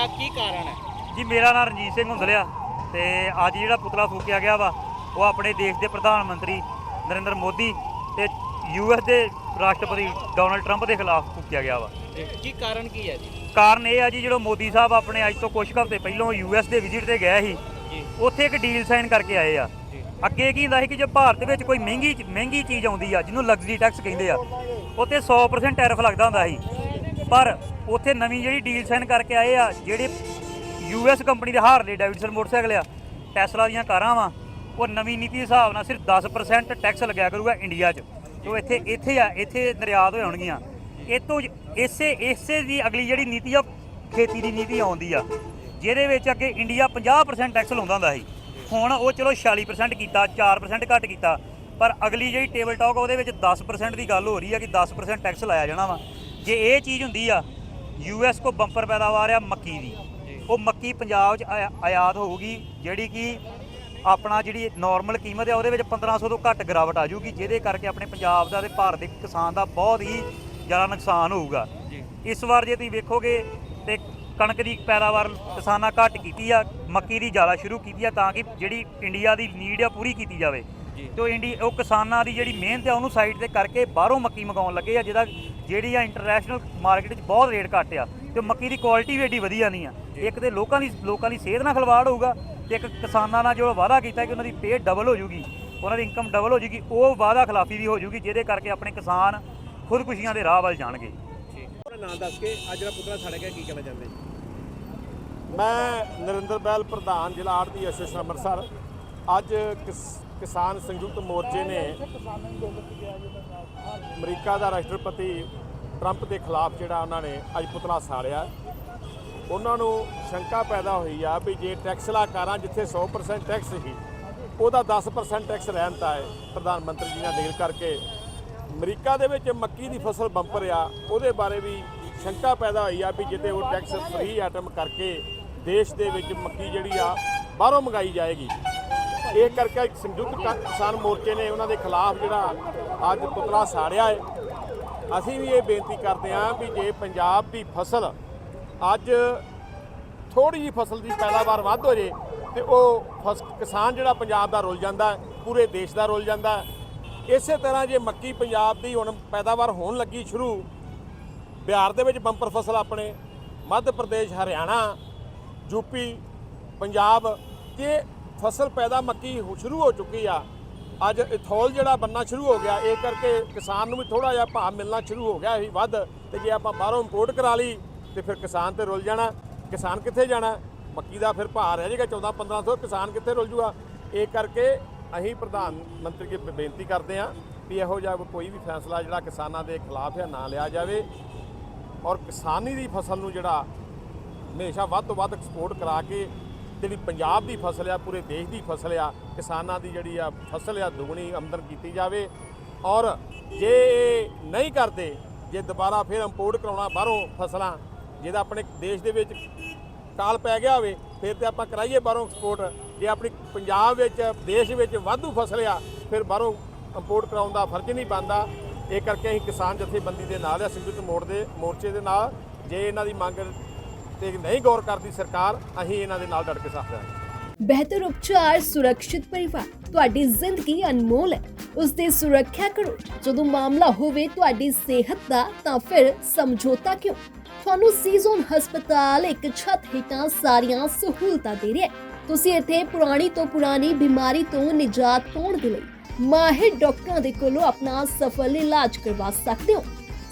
ਗਿਆ ਕੀ ਕਾਰਨ ਹੈ? ਜੀ ਮੇਰਾ ਨਾਮ ਰਣਜੀਤ ਸਿੰਘ ਹੁੰਦਲਿਆ ਤੇ ਅੱਜ ਜਿਹੜਾ ਪੁਤਲਾ ਫੂਕਿਆ ਗਿਆ ਵਾ ਉਹ ਆਪਣੇ ਦੇਸ਼ ਦੇ ਪ੍ਰਧਾਨ ਮੰਤਰੀ ਨਰਿੰਦਰ ਮੋਦੀ ਤੇ ਯੂਐਸ ਦੇ ਰਾਸ਼ਟਰਪਤੀ ਡੋਨਲਡ ਟਰੰਪ ਦੇ ਖਿਲਾਫ ਫੂਕਿਆ ਗਿਆ ਵਾ। ਕੀ ਕਾਰਨ ਕੀ ਹੈ ਜੀ? ਕਾਰਨ ਇਹ ਆ ਜੀ ਜਦੋਂ ਮੋਦੀ ਸਾਹਿਬ ਆਪਣੇ ਅੱਜ ਤੋਂ ਕੁਝ ਹਫ਼ਤੇ ਪਹਿਲਾਂ ਯੂਐਸ ਦੇ ਵਿਜ਼ਿਟ ਤੇ ਗਏ ਸੀ ਉੱਥੇ ਇੱਕ ਡੀਲ ਸਾਈਨ ਕਰਕੇ ਆਏ ਆ। ਅੱਗੇ ਕੀ ਹੁੰਦਾ ਸੀ ਕਿ ਜੇ ਭਾਰਤ ਵਿੱਚ ਕੋਈ ਮਹਿੰਗੀ ਮਹਿੰਗੀ ਚੀਜ਼ ਆਉਂਦੀ ਆ ਜਿਹਨੂੰ ਲਗਜ਼ਰੀ ਟੈਕਸ ਕਹਿੰਦੇ ਆ ਉੱਥੇ 100% ਟੈਰਿਫ ਲੱਗਦਾ ਹੁੰਦਾ ਸੀ। ਪਰ ਉੱਥੇ ਨਵੀਂ ਜਿਹੜੀ ਡੀਲ ਸਾਈਨ ਕਰਕੇ ਆਏ ਆ, ਜਿਹੜੇ ਯੂਐਸ ਕੰਪਨੀ ਦੇ ਹਾਰਲੇ ਡੇਵਿਡਸਨ ਮੋਟਰਸਾਈਕਲ ਆ, ਟੈਸਲਾ ਦੀਆਂ ਕਾਰਾਂ ਵਾ, ਉਹ ਨਵੀਂ ਨੀਤੀ ਦੇ ਹਿਸਾਬ ਨਾਲ ਸਿਰਫ 10% ਟੈਕਸ ਲੱਗਿਆ ਕਰੂਗਾ ਇੰਡੀਆ 'ਚ। ਜੋ ਇੱਥੇ ਇੱਥੇ ਆ, ਇੱਥੇ ਨਿਰਯਾਤ ਹੋ ਜਾਣਗੀਆਂ ਇਹ ਤੋਂ ਇਸੇ ਇਸੇ ਦੀ ਅਗਲੀ ਜਿਹੜੀ ਨੀਤੀ ਆ, ਉਹ ਖੇਤੀ ਦੀ ਨੀਤੀ ਆਉਂਦੀ ਆ, ਜਿਹਦੇ ਵਿੱਚ ਅੱਗੇ ਇੰਡੀਆ 50% ਟੈਕਸ ਲਾਉਂਦਾ ਹੁੰਦਾ ਸੀ। ਹੁਣ ਉਹ ਚਲੋ 46% ਕੀਤਾ 4% ਘੱਟ ਕੀਤਾ, ਪਰ ਅਗਲੀ ਜਿਹੜੀ ਟੇਬਲ ਟਾਕ ਉਹਦੇ ਵਿੱਚ 10% ਦੀ ਗੱਲ ਹੋ ਰਹੀ ਆ ਕਿ 10% ਟੈਕਸ ਲਾਇਆ ਜਾਣਾ ਵਾ। ਜੇ ਇਹ ਚੀਜ਼ ਹੁੰਦੀ ਆ ਯੂਐਸ ਕੋ ਬੰਪਰ ਪੈਦਾਵਾਰ ਆ ਮੱਕੀ ਦੀ। ਉਹ ਮੱਕੀ ਪੰਜਾਬ 'ਚ ਆਯਾ- ਆਯਾਤ ਹੋਊਗੀ ਜਿਹੜੀ ਕਿ ਆਪਣਾ ਜਿਹੜੀ ਨਾਰਮਲ ਕੀਮਤ ਹੈ ਉਹਦੇ ਵਿੱਚ 1500 ਤੋਂ ਘੱਟ ਗਿਰਾਵਟ ਆ ਜਾਊਗੀ ਜਿਹਦੇ ਕਰਕੇ ਆਪਣੇ ਪੰਜਾਬ ਦਾ ਤੇ ਭਾਰਤ ਦੇ ਕਿਸਾਨ ਦਾ ਬਹੁਤ ਹੀ ਜ਼ਿਆਦਾ ਨੁਕਸਾਨ ਹੋਊਗਾ। ਜੀ। ਇਸ ਵਾਰ ਜੇ ਤੁਸੀਂ ਵੇਖੋਗੇ ਤੇ ਕਣਕ ਦੀ ਪੈਦਾਵਾਰ ਕਿਸਾਨਾਂ ਘੱਟ ਕੀਤੀ ਆ ਮੱਕੀ ਦੀ ਜ਼ਿਆਦਾ ਸ਼ੁਰੂ ਕੀਤੀ ਆ ਤਾਂ ਕਿ ਜਿਹੜੀ ਇੰਡੀਆ ਦੀ ਨੀਡ ਆ ਪੂਰੀ ਕੀਤੀ ਜਾਵੇ। ਤੇ ਉਹ ਇੰਡੀ ਉਹ ਕਿਸਾਨਾਂ ਦੀ ਜਿਹੜੀ ਮਿਹਨਤ ਆ ਉਹਨੂੰ ਸਾਈਡ ਤੇ ਕਰਕੇ ਬਾਹਰੋਂ ਮੱਕੀ ਮੰਗਾਉਣ ਲੱਗੇ ਆ ਜਿਹਦਾ ਜਿਹੜੀ ਆ ਇੰਟਰਨੈਸ਼ਨਲ ਮਾਰਕੀਟ 'ਚ ਬਹੁਤ ਰੇਟ ਘੱਟ ਆ। ਤੇ ਮੱਕੀ ਦੀ ਕੁਆਲਿਟੀ ਵੀ ਏਡੀ ਵਧੀਆ ਨਹੀਂ ਆ। ਇੱਕ ਤੇ ਲੋਕਾਂ ਦੀ ਲੋਕਾਂ ਦੀ ਸਿਹਤ ਨਾਲ ਖਿਲਵਾੜ ਹੋਊਗਾ ਤੇ ਇੱਕ ਕਿਸਾਨਾਂ ਨਾਲ ਜੋ ਵਾਅਦਾ ਕੀਤਾ ਕਿ ਉਹਨਾਂ ਦੀ ਪੇ ਡਬਲ ਹੋ ਜਾਊਗੀ ਉਹਨਾਂ ਦੀ ਇਨਕਮ ਡਬਲ ਹੋ ਜਾਊਗੀ ਉਹ ਵਾਅਦਾ ਖਿਲਾਫੀ ਵੀ ਹੋ ਜਾਊਗੀ ਜਿਹਦੇ ਕਰਕੇ ਆਪਣੇ ਕਿਸਾਨ ਖੁਦਕੁਸ਼ੀਆਂ ਦੇ ਰਾਹ ਵੱਲ ਜਾਣਗੇ। ਜੀ। ਆਪਣਾ ਨਾਮ ਦੱਸ ਕੇ ਅੱਜ ਜਿਹੜਾ ਪੁਤਲਾ ਸੜ ਗਿਆ ਕੀ ਕਹਿਣਾ ਚਾਹੁੰਦੇ ਜੀ? ਮੈਂ ਨਰਿੰਦਰ ਬੈਲ ਪ੍ਰਧਾਨ ਜ਼ਿਲ੍ਹਾ ਆੜਤੀ ਐਸੋਸੀਏਸ਼ਨ ਅੰਮ੍ਰਿਤਸਰ। ਅੱਜ ਕਿਸ- ਕਿਸਾਨ ਸੰਯੁਕਤ ਮੋਰਚੇ ਨੇ ਅਮਰੀਕਾ ਦਾ ਰਾਸ਼ਟਰਪਤੀ ਟਰੰਪ ਦੇ ਖਿਲਾਫ ਜਿਹੜਾ ਉਹਨਾਂ ਨੇ ਅੱਜ ਪੁਤਲਾ ਸਾੜਿਆ। ਉਹਨਾਂ ਨੂੰ ਸ਼ੰਕਾ ਪੈਦਾ ਹੋਈ ਆ ਵੀ ਜੇ ਟੈਕਸ ਲਾਕਾਰਾਂ ਜਿੱਥੇ 100% ਟੈਕਸ ਸੀ, ਉਹਦਾ 10% ਟੈਕਸ ਰਹਿਣ ਤਾ ਹੈ, ਪ੍ਰਧਾਨ ਮੰਤਰੀ ਜੀ ਨਾਲ ਡੀਲ ਕਰਕੇ। ਅਮਰੀਕਾ ਦੇ ਵਿੱਚ ਮੱਕੀ ਦੀ ਫਸਲ ਬੰਪਰ ਆ, ਉਹਦੇ ਬਾਰੇ ਵੀ ਸ਼ੰਕਾ ਪੈਦਾ ਹੋਈ ਆ ਵੀ ਜਿੱਤੇ ਉਹ ਟੈਕਸ ਫ੍ਰੀ ਆਈਟਮ ਕਰਕੇ ਦੇਸ਼ ਦੇ ਵਿੱਚ ਮੱਕੀ ਜਿਹੜੀ ਆ, ਬਾਹਰੋਂ ਮੰਗਾਈ ਜਾਏਗੀ। ਇਹ ਕਰਕੇ ਇੱਕ ਸੰਯੁਕਤ ਕਿਸਾਨ ਮੋਰਚੇ ਨੇ ਉਹਨਾਂ ਦੇ ਖਿਲਾਫ ਜਿਹੜਾ ਅੱਜ ਪੁਤਲਾ ਸਾੜਿਆ ਹੈ ਅਸੀਂ ਵੀ ਇਹ ਬੇਨਤੀ ਕਰਦੇ ਹਾਂ ਵੀ ਜੇ ਪੰਜਾਬ ਦੀ ਫਸਲ ਅੱਜ ਥੋੜੀ ਜਿਹੀ ਫਸਲ ਦੀ ਪੈਦਾਵਾਰ ਵੱਧ ਹੋ ਜੇ ਤੇ ਉਹ ਫਸ, ਕਿਸਾਨ ਜਿਹੜਾ ਪੰਜਾਬ ਦਾ ਰੁੱਲ ਜਾਂਦਾ ਪੂਰੇ ਦੇਸ਼ ਦਾ ਰੁੱਲ ਜਾਂਦਾ ਇਸੇ ਤਰ੍ਹਾਂ ਜੇ ਮੱਕੀ ਪੰਜਾਬ ਦੀ ਹੁਣ ਪੈਦਾਵਾਰ ਹੋਣ ਲੱਗੀ ਸ਼ੁਰੂ, ਬਿਹਾਰ ਦੇ ਵਿੱਚ ਬੰਪਰ ਫਸਲ ਆਪਣੇ, ਮੱਧ ਪ੍ਰਦੇਸ਼, ਹਰਿਆਣਾ ਯੂਪੀ ਪੰਜਾਬ ਜੇ ਫਸਲ ਪੈਦਾ ਮੱਕੀ ਸ਼ੁਰੂ ਹੋ ਚੁੱਕੀ ਆ। ਅੱਜ ਇਥੋਲ ਜਿਹੜਾ ਬੰਨਾ ਸ਼ੁਰੂ ਹੋ ਗਿਆ, ਇਹ ਕਰਕੇ ਕਿਸਾਨ ਨੂੰ ਵੀ ਥੋੜਾ ਜਿਹਾ ਭਾਅ ਮਿਲਣਾ ਸ਼ੁਰੂ ਹੋ ਗਿਆ ਸੀ ਵੱਧ ਤੇ ਜੇ ਆਪਾਂ ਬਾਹਰੋਂ ਇੰਪੋਰਟ ਕਰਾ ਲਈ, ਤੇ ਫਿਰ ਕਿਸਾਨ ਤੇ ਰੁੱਲ ਜਾਣਾ। ਕਿਸਾਨ ਕਿੱਥੇ ਜਾਣਾ? ਮੱਕੀ ਦਾ ਫਿਰ ਭਾਅ ਰਹਿ ਜਾਏਗਾ 14 1500 ਕਿਸਾਨ ਕਿੱਥੇ ਰੁੱਲ ਜੂਗਾ? ਇਹ ਕਰਕੇ ਅਸੀਂ ਪ੍ਰਧਾਨ ਮੰਤਰੀ ਕੀ ਬੇਨਤੀ ਕਰਦੇ ਹਾਂ ਵੀ ਇਹੋ ਜਿਹਾ ਕੋਈ ਵੀ ਫੈਸਲਾ ਜਿਹੜਾ ਕਿਸਾਨਾਂ ਦੇ ਖਿਲਾਫ ਹੈ, ਨਾ ਲਿਆ ਜਾਵੇ। ਔਰ ਕਿਸਾਨੀ ਦੀ ਫਸਲ ਨੂੰ ਜਿਹੜਾ ਹਮੇਸ਼ਾ ਵੱਧ ਤੋਂ ਵੱਧ ਐਕਸਪੋਰਟ ਕਰਾ ਕੇ ਜਿਹੜੀ ਪੰਜਾਬ ਦੀ ਫਸਲ ਆ, ਪੂਰੇ ਦੇਸ਼ ਦੀ ਫਸਲ ਆ, ਕਿਸਾਨਾਂ ਦੀ ਜਿਹੜੀ ਆ ਫਸਲ ਆ, ਦੁਗਣੀ ਆਮਦਨ ਕੀਤੀ ਜਾਵੇ। ਔਰ ਜੇ ਇਹ ਨਹੀਂ ਕਰਦੇ, ਜੇ ਦੁਬਾਰਾ ਫਿਰ ਇੰਪੋਰਟ ਕਰਾਉਣਾ ਬਾਹਰੋਂ ਫਸਲਾਂ ਜਿਹਦਾ ਆਪਣੇ ਦੇਸ਼ ਦੇ ਵਿੱਚ ਕਾਲ ਪੈ ਗਿਆ ਹੋਵੇ, ਫਿਰ ਤੇ ਆਪਾਂ ਕਰਾਈਏ ਬਾਹਰੋਂ ਐਕਸਪੋਰਟ ਜੇ ਆਪਣੀ ਪੰਜਾਬ ਵਿੱਚ, ਦੇਸ਼ ਵਿੱਚ ਵਾਧੂ ਫਸਲ ਆ, ਫਿਰ ਬਾਹਰੋਂ ਇੰਪੋਰਟ ਕਰਾਉਣ ਦਾ ਫਰਜ਼ ਨਹੀਂ ਬਣਦਾ। ਇਹ ਕਰਕੇ ਅਸੀਂ ਕਿਸਾਨ ਜਥੇਬੰਦੀ ਦੇ ਨਾਲ ਆ ਸੰਯੁਕਤ ਮੋੜ ਦੇ, ਮੋਰਚੇ ਦੇ ਨਾਲ, ਜੇ ਇਹਨਾਂ ਦੀ ਮੰਗ ਤੇ ਨਹੀਂ ਗੌਰ ਕਰਦੀ ਸਰਕਾਰ, ਅਸੀਂ ਇਹਨਾਂ ਦੇ ਨਾਲ ਡਟ ਕੇ ਸਾਥ ਦੇਵਾਂਗੇ ਬਿਹਤਰ ਉਪਚਾਰ, ਸੁਰੱਖਿਅਤ ਪਰਿਵਾਰ, ਤੁਹਾਡੀ ਜ਼ਿੰਦਗੀ ਅਨਮੋਲ ਹੈ। ਉਸ ਦੀ ਸੁਰੱਖਿਆ ਕਰੋ। ਜਦੋਂ ਮਾਮਲਾ ਹੋਵੇ ਤੁਹਾਡੀ ਸਿਹਤ ਦਾ, ਤਾਂ ਫਿਰ ਸਮਝੌਤਾ ਕਿਉਂ? ਤੁਹਾਨੂੰ ਸੀਜ਼ਨ ਹਸਪਤਾਲ ਇੱਕ ਛੱਤ ਹੇਠਾਂ ਸਾਰੀਆਂ ਸਹੂਲਤਾਂ ਦੇ ਰਿਹਾ ਹੈ। ਤੁਸੀਂ ਇੱਥੇ ਪੁਰਾਣੀ ਤੋਂ ਪੁਰਾਣੀ ਬਿਮਾਰੀ ਤੋਂ ਨਿਜਾਤ ਪਾਉਣ ਦੇ ਲਈ ਮਾਹਿਰ ਡਾਕਟਰਾਂ ਦੇ ਕੋਲੋਂ ਆਪਣਾ ਸਫਲ ਇਲਾਜ ਕਰਵਾ ਸਕਦੇ ਹੋ।